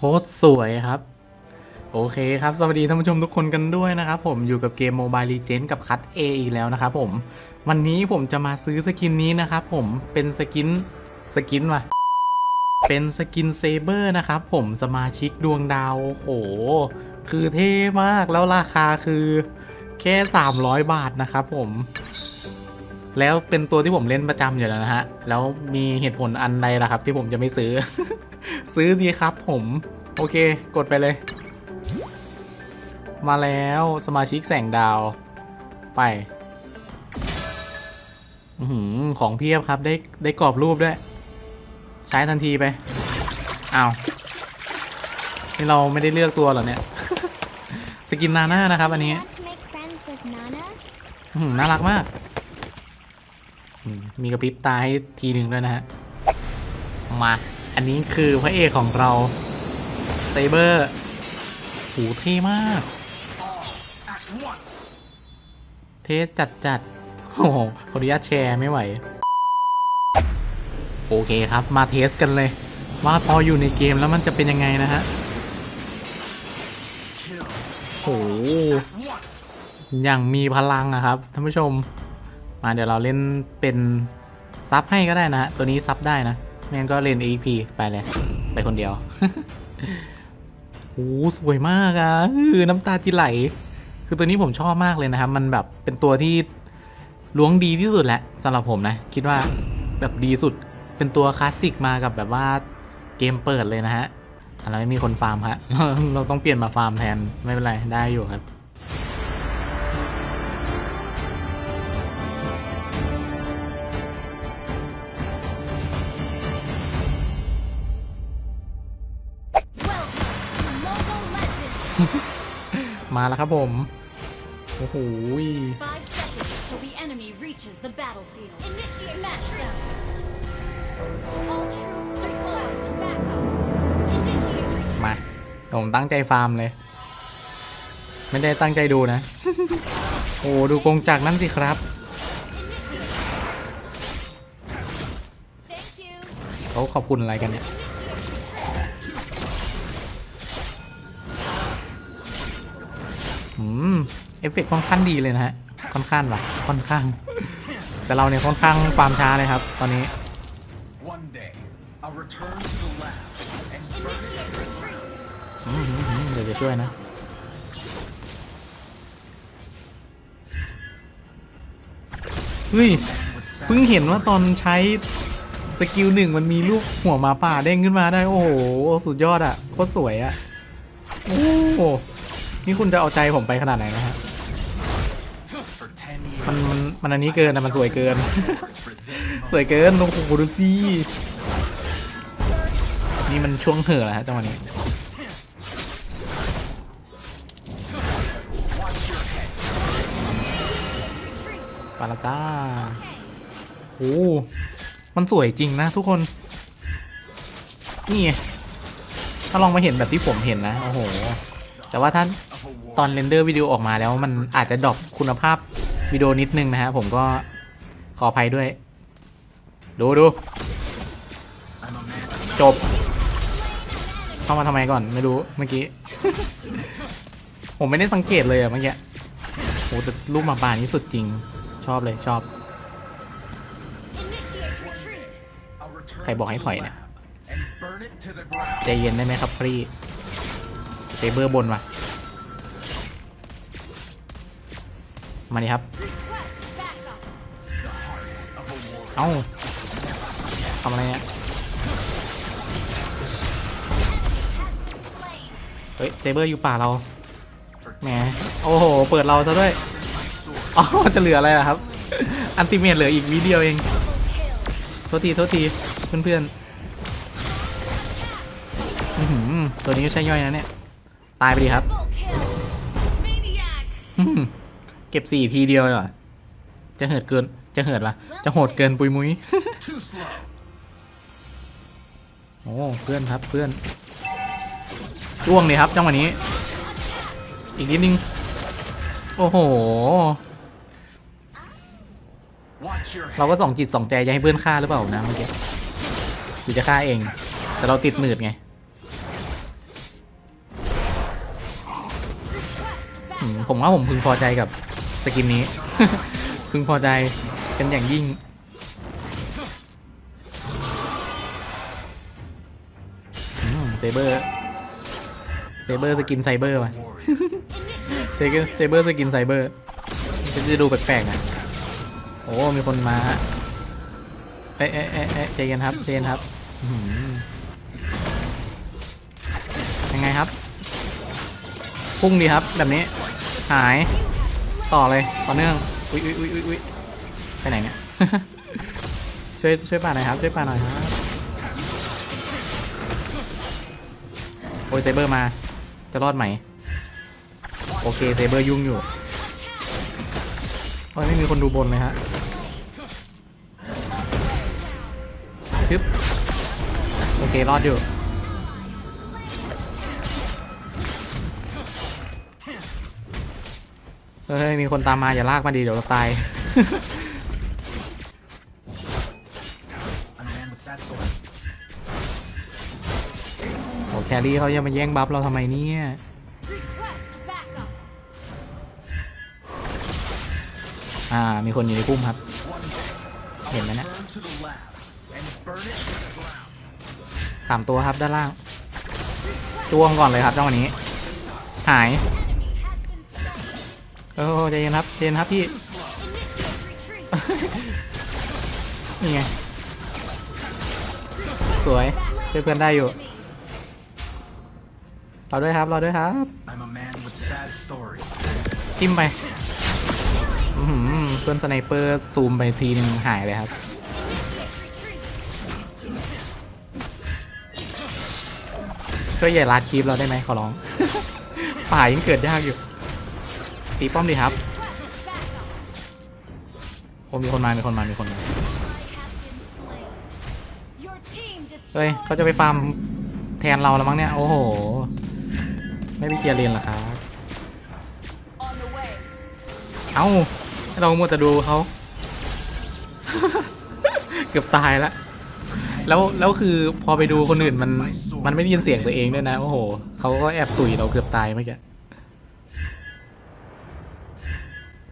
คตรสวยครับ โอเคครับ สวัสดีท่านผู้ชมทุกคนกันด้วยนะครับผมอยู่กับเกม Mobile Legends กับคัต A อีกแล้วนะครับผม วันนี้ผมจะมาซื้อสกินนี้นะครับผมเป็นสกินสกินว่ะเป็นสกินเซเบอร์นะครับผมสมาชิกดวงดาวโอ้โห คือเท่มากแล้วราคาคือแค่ 300 บาทนะครับผม แล้วเป็นตัวที่ผมเล่นประจำอยู่แล้วนะฮะ แล้วมีเหตุผลอันใดล่ะครับ ที่ผมจะไม่ซื้อ ซื้อดีครับผม โอเค กดไปเลย มาแล้วสมาชิกแสงดาว ไปอของเพียบครับ ได้ได้กรอบรูปด้วย ใช้ทันทีไปอ้าวนี่เราไม่ได้เลือกตัวหรอเนี่ย สกินนาน่านะครับ อันนี้หือน่ารักมาก มีกระพริบตาให้ทีหนึ่งด้วยนะฮะ มา อันนี้คือพระเอกของเรา เซเบอร์หูเท่มาก เท่จัดจัดๆโอ้โหขออนุญาตแชร์ไม่ไหว โอเคครับมาเทสกันเลย ว่าพออยู่ในเกมแล้วมันจะเป็นยังไงนะฮะโหอย่างมีพลังอะครับท่านผู้ชม มาเดี๋ยวเราเล่นเป็นซับให้ก็ได้นะฮะ ตัวนี้ซับได้นะไม่งั้นก็เล่น AP ไปเลย ไปคนเดียว สวยมากอะคือน้ำตาจีไหล คือตัวนี้ผมชอบมากเลยนะครับ มันแบบเป็นตัวที่ล้วงดีที่สุดแหละสำหรับผมนะ คิดว่าแบบดีสุดเป็นตัวคลาสสิกมากับแบบว่าเกมเปิดเลยนะฮะอะไรไม่มีคนฟาร์มฮะเราต้องเปลี่ยนมาฟาร์มแทนไม่เป็นไรได้อยู่ครับ มาแล้วครับผม โอ้โห Five seconds till the enemy reaches the battlefield. Initiate Smash them! All troops deployed to backup. Initiate มา retreat. ผมตั้งใจฟาร์มเลย ไม่ได้ตั้งใจดูนะ โอ้ดูกงจักรนั่นสิครับ Initiate Thank you. เขาขอบคุณอะไรกันเนี่ย เอฟเฟกต์ค่อนข้างดีเลยนะฮะ ค่อนข้างว่ะค่อนข้าง แต่เราเนี่ยค่อนข้างฟาร์มช้าเลยครับ ตอนนี้ One day, I'll return to the lab and burn it Initiate retreat. อืมอืมอืมเดี๋ยวจะช่วยนะเฮ้ยเพิ่งเห็นว่าตอนใช้สกิลหนึ่งมันมีลูกหัวหมาป่าเด้งขึ้นมาได้ โอ้โห สุดยอดอะ่ะโคตรสวยอะ่ะ โอ้โหนี่คุณจะเอาใจผมไปขนาดไหนนะฮะ for 10 years. มันมันมันอันนี้เกินแต่มันสวยเกิน สวยเกินโอ้โหดูสินี่มันช่วงเห่อแล้วฮะจังหวะนี้ปาลาจ้าโอ้มันสวยจริงนะทุกคน นี่ ถ้าลองมาเห็นแบบที่ผมเห็นนะ โอ้โห แต่ว่าถ้า of a war. ตอนเรนเดอร์วิดีโอออกมาแล้วมันอาจจะดรอปคุณภาพ วิดีโอนิดนึงนะฮะผมก็ขออภัยด้วย ดูดูจบ เข้ามาทำไมก่อนไม่รู้เมื่อกี้ ผมไม่ได้สังเกตเลยอะเมื่อกี้โอ้แต่ลูกหมาป่านี้สุดจริง ชอบเลยชอบ ใครบอกให้ถอยเนี่ยใจเย็นได้ไหมครับพรีเซเบอร์บนว่ะ มาดิครับ เอ้าทำอะไรเนี่ย เฮ้ยเซเบอร์อยู่ป่าเรา แหม โอ้โห เปิดเราซะด้วย อ๋อ จะเหลืออะไรล่ะครับ อันติเมตเหลืออีกวิเดียวเอง โทษที โทษที เพื่อนๆอื้อหือตัวนี้ใช่ย่อยนะเนี่ย ตายไปดีครับ เก็บสี่ทีเดียวเลยเหรอจะเหิดเกิน จะเหิดปะจะโหดเกินปุยมุ้ย Too slow. โอ้เพื่อนครับเพื่อนจ้วงเลยครับจังหวะนี้ อีกนิดนึง โอ้โห Watch your เราก็ส่องจิตส่องใจจะให้เพื่อนฆ่าหรือเปล่านะเมื่อกี้หรือจะฆ่าเอง แต่เราติดหนืดไงอืมผมว่าผมพึงพอใจกับ สกินนี้ พึงพอใจเป็นอย่างยิ่งอืมเซเบอร์ เซเบอร์สกินไซเบอร์ว่ะเซเบอร์เซเบอร์สกินไซเบอร์มันจะดูแปลกๆนะโอ้ มีคนมาฮะเอ๊ะเอ๊ะเอ๊ะเอ๊ะใจเย็นครับใจเย็นครับอื้อหือยังไงครับ พุ่งดีครับ แบบนี้ หาย ต่อเลยต่อเนื่องอุ้ยอุ้ยอุ้ยอุ้ยไปไหนเนี่ย ช่วยช่วยป่าหน่อยครับช่วยป่าหน่อยครับโอ้ยเซเบอร์มาจะรอดไหมโอเคเซเบอร์ยุ่งอยู่โอ้ยไม่มีคนดูบนเลยฮะชึบโอเครอดอยู่ เฮ้ย มีคนตามมาอย่าลากมาดีเดี๋ยวเราตาย I'm a man with sad stories. โอ้แครี่เขาจะมาแย่งบัฟเราทำไมเนี่ย Request backup. อ่า มีคนอยู่ในพุ่มครับ One day, เห็นไหมเนี่ย turn to the lab and burn it to the ground. สามตัวครับด้านล่างจ้วงก่อนเลยครับจังหวะนี้ หาย เออใจเย็นครับใจเย็นครับพี่ นี่ไง สวยเพื่อนได้อยู่ Enemy. รอด้วยครับ เรอด้วยครับ จิ้มไปเพื่อนสไนเปอร์ซูมไปทีนึงหายเลยครับช่วยอย่าลัดคลิปเราได้ไหมขอร้อง ป่ายังเกิดยากอยู่ ตีป้อมดีครับโอ้มีคนมา มีคนมา มีคนมา เฮ้ยเขาจะไปฟาร์มแทนเราแล้วมั้งเนี่ย โอ้โห ไม่ไปเคลียร์เลนเหรอครับ เอ้า เรามัวแต่ดูเขา เกือบตายแล้วแล้ว แล้วคือพอไปดูคนอื่นมัน มันไม่ได้ยินเสียงตัวเองด้วยนะ โอ้โห เขาก็แอบตุยเราเกือบตายเมื่อกี้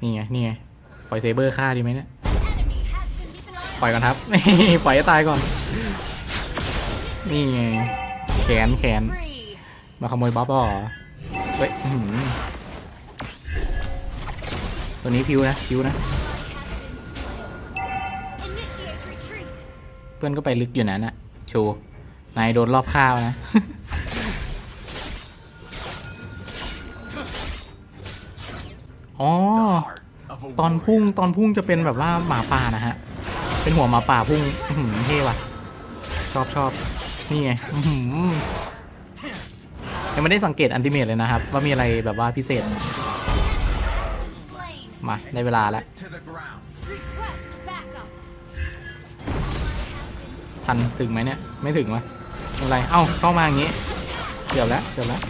นี่ไงนี่ไงปล่อยเซเบอร์ฆ่าดีไหมเนี่ย Enemy has been slain. ปล่อยก่อนครับปล่อยให้ตายก่อน นี่ไงแขนแขน Free. มาขโมยบ๊อบเหรอเฮ้ยอื้อหือตัวนี้พิวนะพิวนะ Initiate retreat. เพื่อนก็ไปลึกอยู่นะน่ะโชว์นายโดนรอบข้าวนะ อ๋อ ตอนพุ่งตอนพุ่งจะเป็นแบบว่าหมาป่านะฮะ เป็นหัวหมาป่าพุ่งหือเท่ว่ะ ชอบชอบนี่ไงหือยังไม่ได้สังเกตอันติเมตเลยนะครับ ว่ามีอะไรแบบว่าพิเศษ มาได้เวลาแล้วทันถึงไหมเนี่ย ไม่ถึงวะไม่เป็นไร เอ้าเข้ามาอย่างงี้ เกือบแล้วเกือบแล้ว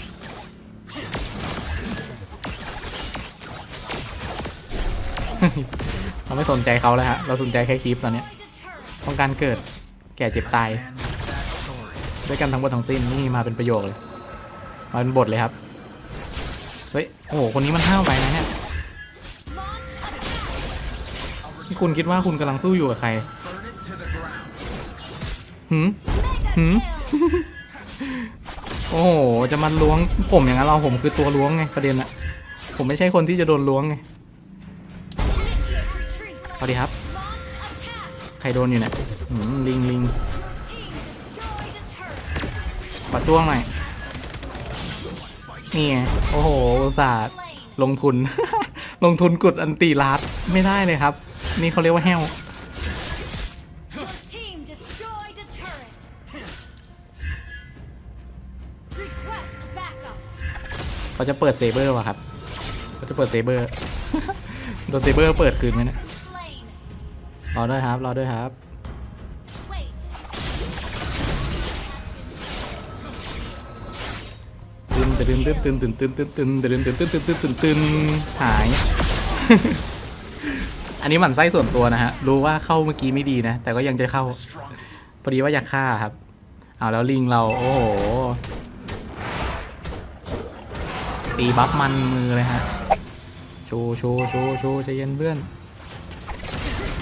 เราไม่สนใจเขาแล้วฮะ เราสนใจแค่คลิปตอนเนี้ยต้องการเกิดแก่เจ็บตายด้วยกันทั้งหมดทั้งสิ้นนี่มาเป็นประโยคเลย มาเป็นบทเลยครับ เฮ้ย โอ้โห คนนี้มันห้าวไปนะเนี่ยที่คุณคิดว่าคุณกำลังสู้อยู่กับใคร Burn it to the ground. หืมโอ้โห จะมาล้วงผมอย่างนั้นเราผมคือตัวล้วงไงประเด็นอะผมไม่ใช่คนที่จะโดนล้วงไง retreat. สวัสดีครับ ใครโดนอยู่เนี่ยลิงลิง Team destroyed a turret. ขอจ้วงหน่อยนี่ไงโอ้โหอุตส่าห์ลงทุน ลงทุนกดอันตีลาดไม่ได้เลยครับ นี่เขาเรียกว่าแห้วเขาจะเปิดเซเบอร์วะครับเขาจะเปิดเซเบอร์ โดนเซเบอร์เปิดคืนไหมนะ รอด้วยครับ รอด้วยครับตึนตึนตึนตึนตึนตึนตึนตึนตึนตึนตึนตึนตึนตึนตึนหาย อันนี้หมั่นไส้ส่วนตัวนะฮะ รู้ว่าเข้าเมื่อกี้ไม่ดีนะ แต่ก็ยังจะเข้า Strongest. อดีว่าอยากฆ่าครับ เอาแล้วลิงเรา โอ้โห ตีบัฟมันมือเลยฮะ โชูชูชูชูใจเย็นเพื่อน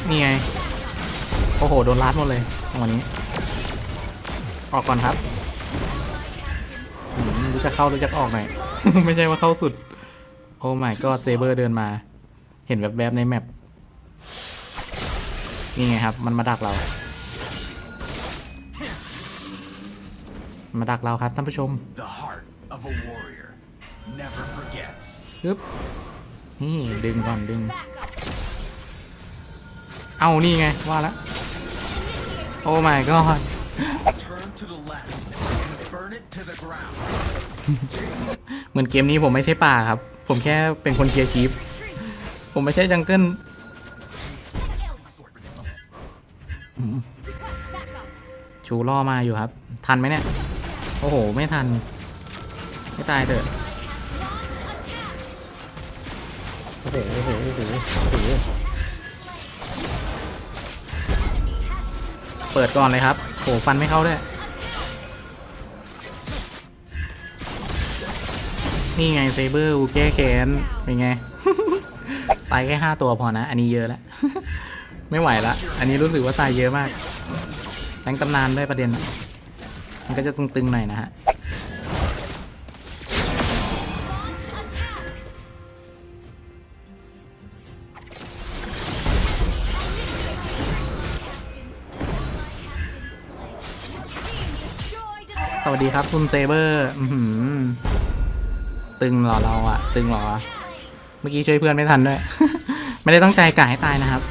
นี่ไง โอ้โห โดนลัดหมดเลยจังหวะนี้ ออกก่อนครับอืมรู้จักเข้ารู้จักออกหน่อย ไม่ใช่ว่าเข้าสุด โอ้ my god เซเบอร์เดินมา เห็นแบบๆในแมปนี่ไงครับ มันมาดักเรา มาดักเราครับท่านผู้ชม The heart of a warrior never forgets. ปึ๊บนี่ดึงก่อนดึง Back up. เอานี่ไงว่าละโอ้ my god เหมือนเกมนี้ผมไม่ใช่ป่าครับ ผมแค่เป็นคนเคลียร์คีปผมไม่ใช่จังเกิลชูล่อมาอยู่ครับ ทันไหมเนี่ย โอ้โห ไม่ทัน ไม่ตายเถอะโอ้โหโอ้โหโอ้โห เปิดก่อนเลยครับโหฟันไม่เข้าด้วยนี่ไงเซเบอร์อูแก้แขนเป็นไง ตายแค่ห้าตัวพอนะ อันนี้เยอะแล้ว ไม่ไหวละ อันนี้รู้สึกว่าตายเยอะมากแรงตำนานด้วยประเด็น มันก็จะตึงๆหน่อยนะฮะ วัสดีครับคุณเซเบอร์ตึงเหรอเราอะตึงเหรอ เมื่อกี้ช่วยเพื่อนไม่ทันด้วย ไม่ได้ตั้งใจกะให้ตายนะครับ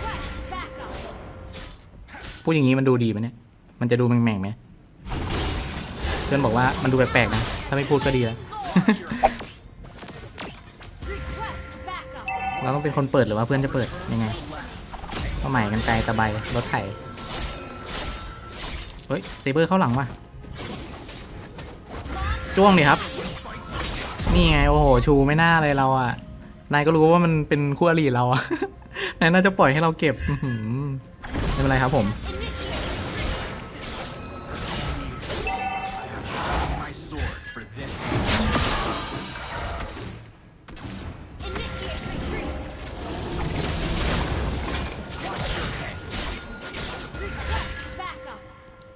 พูดอย่างนี้มันดูดีไหมเนี่ย มันจะดูแหม่งๆไหมเพื่อนบอกว่ามันดูแปลกๆนะ ถ้าไม่พูดก็ดีแล้ว เราต้องเป็นคนเปิดหรือว่าเพื่อนจะเปิดยังไงก็ใหม่กันไกลตะไบรถไถเฮ้ยเซเบอร์เข้าหลังว่ะ จ้วงดิครับ นี่ไงโอ้โห ชูไม่น่าเลยเราอะ นายก็รู้ว่ามันเป็นคู่อริเราอะ นายน่าจะปล่อยให้เราเก็บไม่เป็นไรครับผม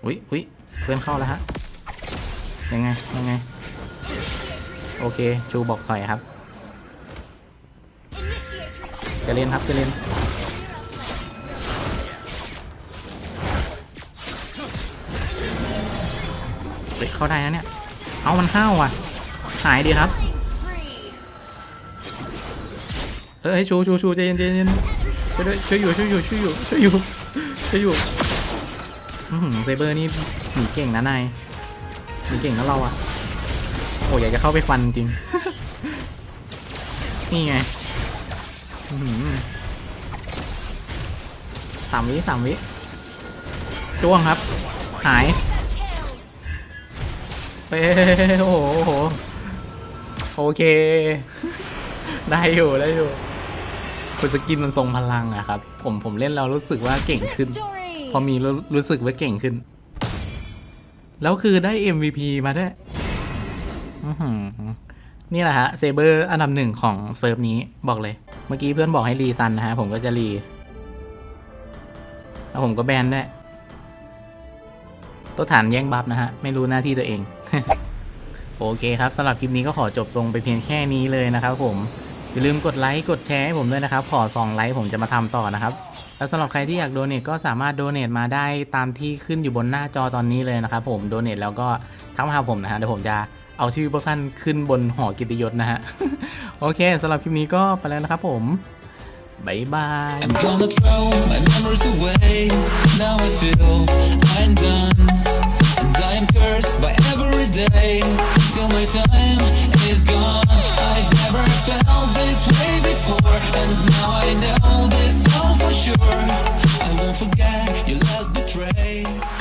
อุ้ยอุ้ยเพื่อนเข้าแล้วฮะ ยังไง ยังไง โอเค ชูบอกถอยครับจะเล่นครับจะเล่นเฮ้ยเข้าได้นะเนี่ย เอามันห้าวอะ หายดีครับเอ้ยชูชูชูใจเย็นใจเย็นช่วยด้วยช่วยอยู่ช่วยอยู่ช่วยอยู่ช่วยอยู่ช่วยอยู่เซเบอร์นี่หนีเก่งนะนาย หนีเก่งนะเราอะโอ้อยากจะเข้าไปฟันจริง นี่ไงอื้อหือสามวิสามวิจ้วงครับ หายเอ้ยโอ้โหโอ้โห โอเค ได้อยู่ได้อยู่คุณสกินมันทรงพลังอะครับ ผมผมเล่นแล้วรู้สึกว่าเก่งขึ้น Victory. พอมีรู้รู้สึกว่าเก่งขึ้น แล้วคือได้ MVP มาด้วยนี่แหละฮะเซเบอร์อันดับหนึ่งของเซิร์ฟนี้บอกเลย เมื่อกี้เพื่อนบอกให้รีซันนะฮะ ผมก็จะรี แล้วผมก็แบนด้วยตัวฐานแย่งบัฟนะฮะ ไม่รู้หน้าที่ตัวเอง โอเคครับสำหรับคลิปนี้ก็ขอจบลงไปเพียงแค่นี้เลยนะครับผม อย่าลืมกดไลค์กดแชร์ให้ผมด้วยนะครับ ขอสองไลค์ผมจะมาทำต่อนะครับ แล้วสำหรับใครที่อยากโดเนทก็สามารถโดเนทมาได้ตามที่ขึ้นอยู่บนหน้าจอตอนนี้เลยนะครับผมโดเนทแล้วก็ทักมาหาผมนะฮะเดี๋ยวผมจะเอาชื่อพวกท่านขึ้นบนหอกิตยศนะฮะ โอเคสำหรับคลิปนี้ก็ไปแล้วนะครับผมบายบาย I'm gonna throw my memories away. Now I feel I'm done. And I am cursed by every day. Till my time is gone. I've never felt this way before And now I know this all for sure. I won't forget your last betrayal